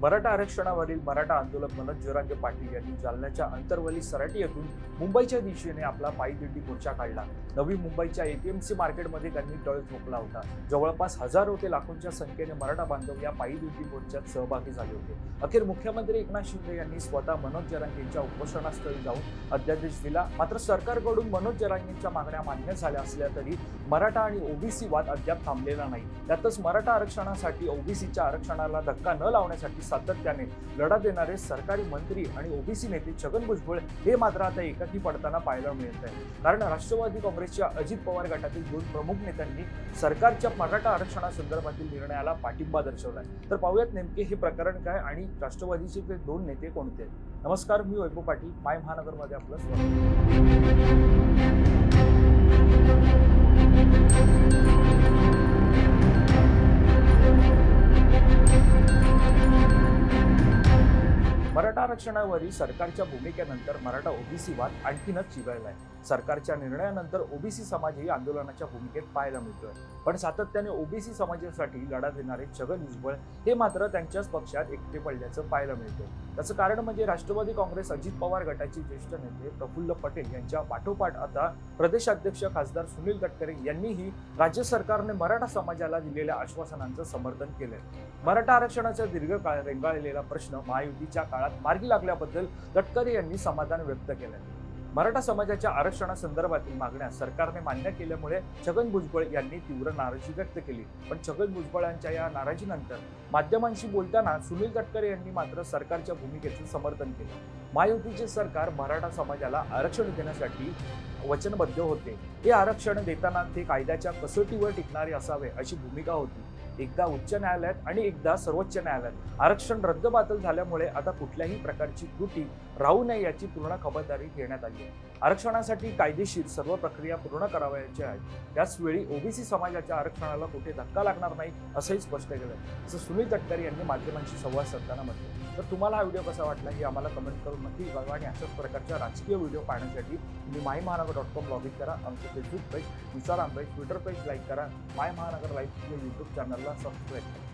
मराठा आरक्षणावरील मराठा आंदोलक मनोज जरांगे पाटील यांनी जालन्याच्या अंतरवली सराटी येथून मुंबईच्या दिशेने आपला पायदिंडी मोर्चा काढला. नवी मुंबईच्या एपीएमसी मार्केटमध्ये त्यांनी टळ झोपला होता. जवळपास हजारो ते लाखोंच्या संख्येने मराठा बांधव या पायदिंडी मोर्चात सहभागी झाले होते. अखेर मुख्यमंत्री एकनाथ शिंदे यांनी स्वतः मनोज जरांगेंच्या उपोषणास्थळी जाऊन अध्यादेश दिला. मात्र सरकारकडून मनोज जरांगेंच्या मागण्या मान्य झाल्या असल्या तरी मराठा आणि ओबीसी वाद अद्याप थांबलेला नाही. त्यातच मराठा आरक्षणासाठी ओबीसीच्या आरक्षणाला धक्का न लावण्यासाठी सातत्याने लढा देणारे सरकारी मंत्री आणि ओबीसी नेते छगन भुजबळ हे मात्र आता एकाकी पडताना पाहायला मिळत आहे. कारण राष्ट्रवादी काँग्रेसच्या अजित पवार गटातील दोन प्रमुख नेत्यांनी सरकारच्या मराठा आरक्षणासंदर्भातील निर्णयाला पाठिंबा दर्शवलाय. तर पाहूयात नेमके हे प्रकरण काय आणि राष्ट्रवादीचे ते दोन नेते कोणते आहेत. नमस्कार मी वैभव पाटील माय महानगरमध्ये आपलं स्वागत. आरक्षणावरील सरकारच्या भूमिकेनंतर मराठा ओबीसी वाद आणखीनच चिघळलाय. सरकारच्या निर्णयानंतर ओबीसी समाजही आंदोलनाच्या भूमिकेत पाहायला मिळतोय. पण सातत्याने ओबीसी समाजासाठी लढा देणारे छगन भुजबळ हे मात्र त्यांच्याच पक्षात एकटे पडल्याचं पाहायला मिळतंय. त्याचं कारण म्हणजे राष्ट्रवादी काँग्रेस अजित पवार गटाचे ज्येष्ठ नेते प्रफुल्ल पटेल यांच्या पाठोपाठ आता प्रदेशाध्यक्ष खासदार सुनील तटकरे यांनीही राज्य सरकारने मराठा समाजाला दिलेल्या आश्वासनांचं समर्थन केलंय. मराठा आरक्षणाचा दीर्घकाळ रेंगाळलेला प्रश्न महायुतीच्या काळात मार्गी लागल्याबद्दल तटकरे यांनी समाधान व्यक्त केलंय. मराठा समाजाच्या आरक्षणासंदर्भातील मागण्या सरकारने मान्य केल्यामुळे छगन भुजबळ यांनी तीव्र नाराजी व्यक्त केली. पण छगन भुजबळ यांच्या या नाराजीनंतर माध्यमांशी बोलताना सुनील तटकरे यांनी मात्र सरकारच्या भूमिकेचं समर्थन केलं. महायुतीचे सरकार मराठा समाजाला आरक्षण देण्यासाठी वचनबद्ध होते. हे आरक्षण देताना ते कायद्याच्या कसोटीवर टिकणारे असावे अशी भूमिका होती. एकदा उच्च न्यायालयात आणि एकदा सर्वोच्च न्यायालयात. आरक्षण रद्दबातल झाल्यामुळे आता कुठल्याही प्रकारची त्रुटी राहू नये याची पूर्ण खबरदारी घेण्यात आली आहे. आरक्षणासाठी कायदेशीर सर्व प्रक्रिया पूर्ण करावयाच्या आहेत. त्याचवेळी ओबीसी समाजाच्या आरक्षणाला कुठे धक्का लागणार नाही असंही स्पष्ट केलं असं सुनील तटकरे यांनी माध्यमांशी संवाद साधताना म्हटलं तर तुम्हाला हा व्हिडिओ कसा वाटला हे आम्हाला कमेंट करून नक्की कळवा आणि अशाच प्रकारच्या राजकीय व्हिडिओ पाहण्यासाठी तुम्ही माय महानगर डॉट कॉम लॉग इन करा. आमचं Facebook page Instagram page Twitter page like करा. माय महानगर लाईफ यूट्यूब चॅनलला सबस्क्राईब करा.